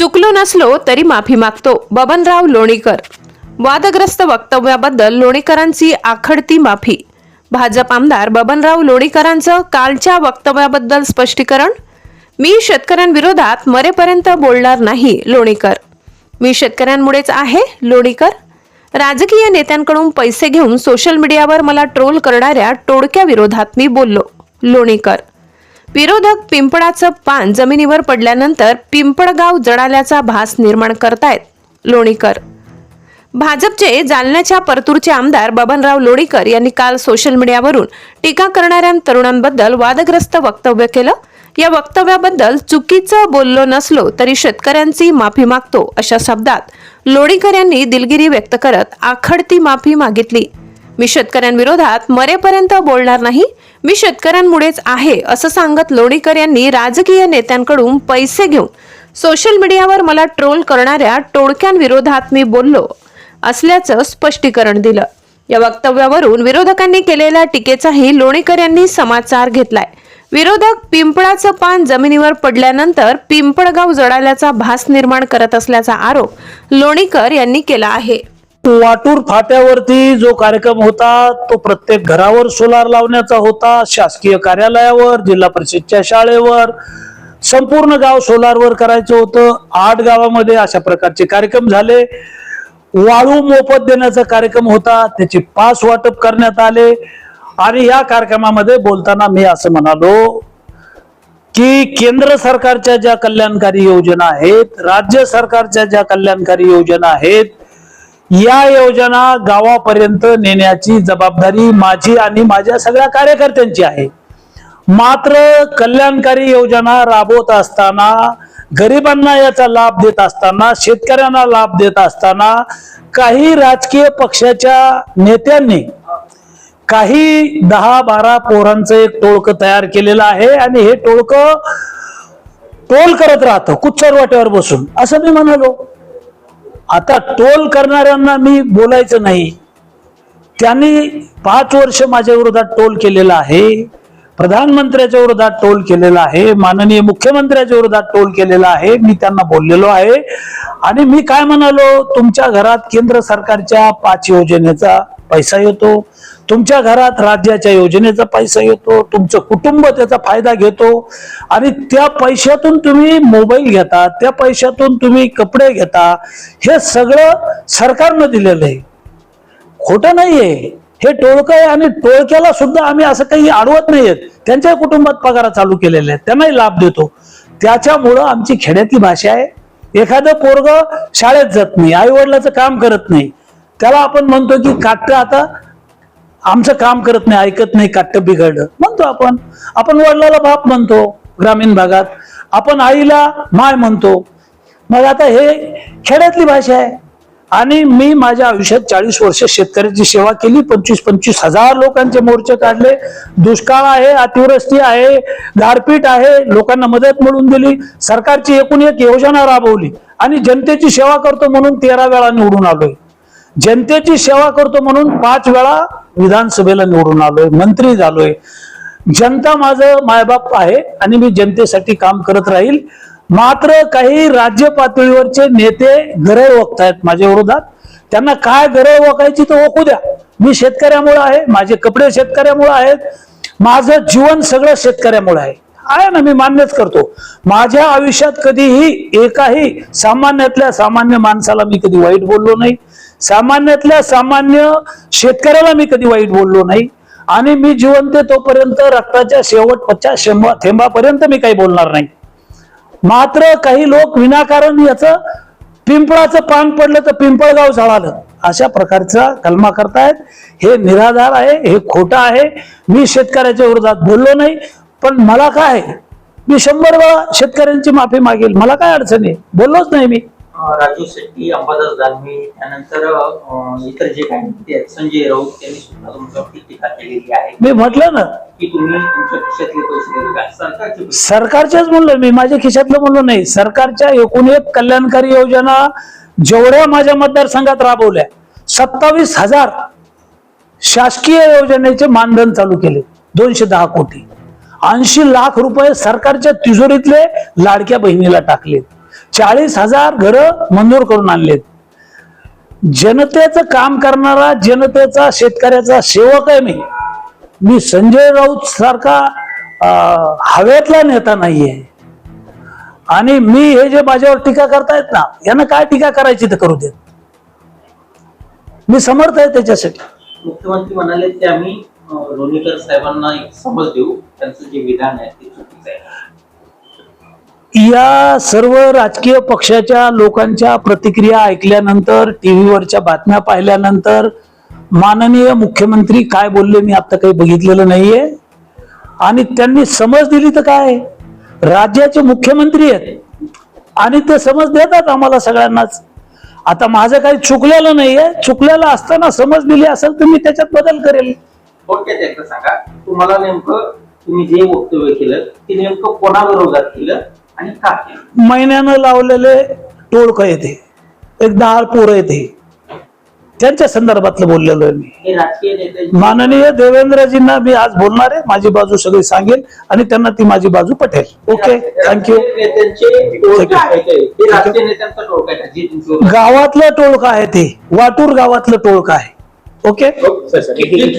चुकलो नसलो तरी माफी मागतो. बबनराव लोणीकर. वादग्रस्त वक्तव्याबद्दल लोणीकरांची आखडती माफी. भाजप आमदार बबनराव लोणीकरांचं कालच्या वक्तव्याबद्दल स्पष्टीकरण? मी शेतकऱ्यांविरोधात मरेपर्यंत बोलणार नाही लोणीकर. मी शेतकऱ्यांमुळेच आहे लोणीकर. राजकीय नेत्यांकडून पैसे घेऊन सोशल मीडियावर मला ट्रोल करणाऱ्या टोळक्या विरोधात मी बोललो लोणीकर. विरोधक पिंपळाचं पान जमिनीवर पडल्यानंतर पिंपळगाव जळाल्याचा भास निर्माण करतायत लोणीकर. भाजपचे जालन्याच्या परतूरचे आमदार बबनराव लोणीकर यांनी काल सोशल मीडियावरून टीका करणाऱ्या तरुणांबद्दल वादग्रस्त वक्तव्य केलं. या वक्तव्याबद्दल चुकीचं बोललो नसलो तरी शेतकऱ्यांची माफी मागतो अशा शब्दात लोणीकर यांनी दिलगिरी व्यक्त करत आखडती माफी मागितली. मी शेतकऱ्यांविरोधात मरेपर्यंत बोलणार नाही. मी शेतकऱ्यांमुळेच आहे असं सांगत लोणीकर यांनी राजकीय नेत्यांकडून पैसे घेऊन. सोशल मीडियावर मला ट्रोल करणाऱ्या टोळक्यांविरोधात मी बोललो असल्याचं स्पष्टीकरण दिलं. या वक्तव्यावरून विरोधकांनी केलेल्या टीकेचाही लोणीकर यांनी समाचार घेतलाय. विरोधक पिंपळाचं पान जमिनीवर पडल्यानंतर पिंपळगाव जडाल्याचा भास निर्माण करत असल्याचा आरोप लोणीकर यांनी केला आहे. वाटूर फाट्यावरती जो कार्यक्रम होता तो प्रत्येक घरावर सोलार लावण्याचा होता शासकीय कार्यालयावर जिल्हा परिषदच्या शाळेवर. संपूर्ण गाव सोलारवर करायचं होतं. आठ गावामध्ये अशा प्रकारचे कार्यक्रम झाले. वाळू मोफत देण्याचा कार्यक्रम होता. त्याचे पास वाटप करण्यात आले. आणि या कार्यक्रमामध्ये बोलताना मी असं म्हणालो की केंद्र सरकारच्या ज्या कल्याणकारी योजना आहेत राज्य सरकारच्या ज्या कल्याणकारी योजना आहेत या योजना गावापर्यंत नेण्याची जबाबदारी माझी आणि माझ्या सगळ्या कार्यकर्त्यांची आहे. मात्र कल्याणकारी योजना राबवत असताना गरिबांना याचा लाभ देत असताना शेतकऱ्यांना लाभ देत असताना काही राजकीय पक्षाच्या नेत्यांनी काही दहा बारा पोरांचं एक टोळकं तयार केलेलं आहे आणि हे टोळकं टोल करत राहतं कुच्चर वाट्यावर बसून? असं मी म्हणालो. आता टोल करणाऱ्यांना मी बोलायचं नाही. त्यांनी पाच वर्ष माझ्या विरोधात टोल केलेला आहे. प्रधानमंत्र्याच्या विरोधात टोल केलेला आहे. माननीय मुख्यमंत्र्याच्या विरोधात टोल केलेला आहे. मी त्यांना बोललेलो आहे. आणि मी काय म्हणालो? तुमच्या घरात केंद्र सरकारच्या पाच योजनेचा पैसा येतो तुमच्या घरात राज्याच्या योजनेचा पैसा येतो तुमचं कुटुंब त्याचा फायदा घेतो आणि त्या पैशातून तुम्ही मोबाईल घेता त्या पैशातून तुम्ही कपडे घेता हे सगळं सरकारनं दिलेलं आहे. खोटं नाहीये. हे टोळकं आहे आणि टोळक्याला सुद्धा आम्ही असं काही अडवत नाहीयेत. त्यांच्या कुटुंबात पगार चालू केलेले आहेत. त्यांनाही लाभ देतो. त्याच्यामुळं आमची खेड्यातली भाषा आहे. एखादं पोरग शाळेत जात नाही आई वडिलाचं काम करत नाही. त्याला आपण म्हणतो की काट्ट आता आमचं काम करत नाही ऐकत नाही काट्ट बिघडलं. म्हणतो आपण. आपण वडिलाला बाप म्हणतो ग्रामीण भागात. आपण आईला माय म्हणतो. मग आता हे खेड्यातली भाषा आहे. आणि मी माझ्या आयुष्यात चाळीस वर्ष शेतकऱ्याची सेवा केली. पंचवीस पंचवीस हजार लोकांचे मोर्चे काढले. दुष्काळ आहे अतिवृष्टी आहे गारपीट आहे. लोकांना मदत मिळवून दिली. सरकारची एकूण एक योजना राबवली. आणि जनतेची सेवा करतो म्हणून तेरा वेळा निवडून आलोय. जनतेची सेवा करतो म्हणून पाच वेळा विधानसभेला निवडून आलोय मंत्री झालोय. जनता माझं मायबाप आहे आणि मी जनतेसाठी काम करत राहील. मात्र काही राज्य पातळीवरचे नेते गरळ ओकतायत माझ्या विरोधात. त्यांना काय गरळ ओकायची तर ओकू द्या. मी शेतकऱ्यामुळे आहे माझे कपडे शेतकऱ्यामुळे आहेत. माझं जीवन सगळं शेतकऱ्यामुळे आहे. आहे ना मी मान्यच करतो. माझ्या आयुष्यात कधीही एकाही सामान्यातल्या सामान्य माणसाला मी कधी वाईट बोललो नाही. सामान्यातल्या सामान्य शेतकऱ्याला मी कधी वाईट बोललो नाही. आणि मी जिवंत तोपर्यंत रक्ताच्या शेवटच्या शेंबा थेंबापर्यंत मी काही बोलणार नाही. मात्र काही लोक विनाकारण याचं पिंपळाचं पान पडलं तर पिंपळगाव झाडालं. अशा प्रकारचा कलमा करतायत. हे निराधार आहे हे खोटं आहे. मी शेतकऱ्याच्या विरोधात बोललो नाही. पण मला काय? मी शंभर वेळा शेतकऱ्यांची माफी मागेल. मला काय अडचण आहे? बोललोच नाही मी. राजू शेट्टी अंबादास दानवे त्यानंतर इतर जे काही नेते आहेत संजय राऊत यांनी सुद्धा तुमच्यावरती टीका केलेली आहे. मी म्हटलं ना. की तुम्ही तुमच्या खिशातले पैसे देता का? सरकारचे पैसे. सरकारच्याच म्हणलं मी माझ्या खिशातलं म्हणलो नाही. सरकारच्या एकूण एक कल्याणकारी योजना जेवढ्या माझ्या मतदारसंघात राबवल्या सत्तावीस हजार शासकीय योजनेचे मानधन चालू केले दोनशे दहा कोटी. ऐंशी लाख रुपये सरकारच्या तिजोरीतले लाडक्या बहिणीला टाकले. चाळीस हजार घरं मंजूर करून आणलेत. जनतेचं काम करणारा जनतेचा शेतकऱ्याचा सेवक आहे मी मी संजय राऊत सारखा हवेतला नेता नाहीये. आणि मी हे जे माझ्यावर टीका करतायत ना यांना काय टीका करायची तर करू देत. मी समर्थ आहे त्याच्यासाठी. मुख्यमंत्री म्हणाले की आम्ही लोणीकर साहेबांना एक समज देऊ. त्यांचं जे विधान आहे ते आहे या सर्व राजकीय पक्षाच्या लोकांच्या प्रतिक्रिया ऐकल्यानंतर टीव्हीवरच्या बातम्या पाहिल्यानंतर माननीय मुख्यमंत्री काय बोलले मी आता काही बघितलेलं नाहीये. आणि त्यांनी समज दिली तर काय? राज्याचे मुख्यमंत्री आहेत. आणि ते समज देतात आम्हाला सगळ्यांनाच. आता माझं काही चुकलेलं नाहीये. चुकलेलं असताना समज दिली असेल तर मी त्याच्यात बदल करेल. सांगा. तुम्हाला नेमकं तुम्ही जे वक्तव्य केलं ते नेमकं कोणाविरोधात केलं? महिन्यानं लावलेले टोळकं येते. एक दहा पोरं येते. त्यांच्या संदर्भातलं बोललेलो आहे मी. हे राजकीय नेते माननीय देवेंद्रजींना मी आज बोलणार आहे. माझी बाजू सगळी सांगेल आणि त्यांना ती माझी बाजू पटेल. ओके? थँक्यू गावातलं टोळकं आहे ते. वाटूर गावातलं टोळकं आहे. ओके? किती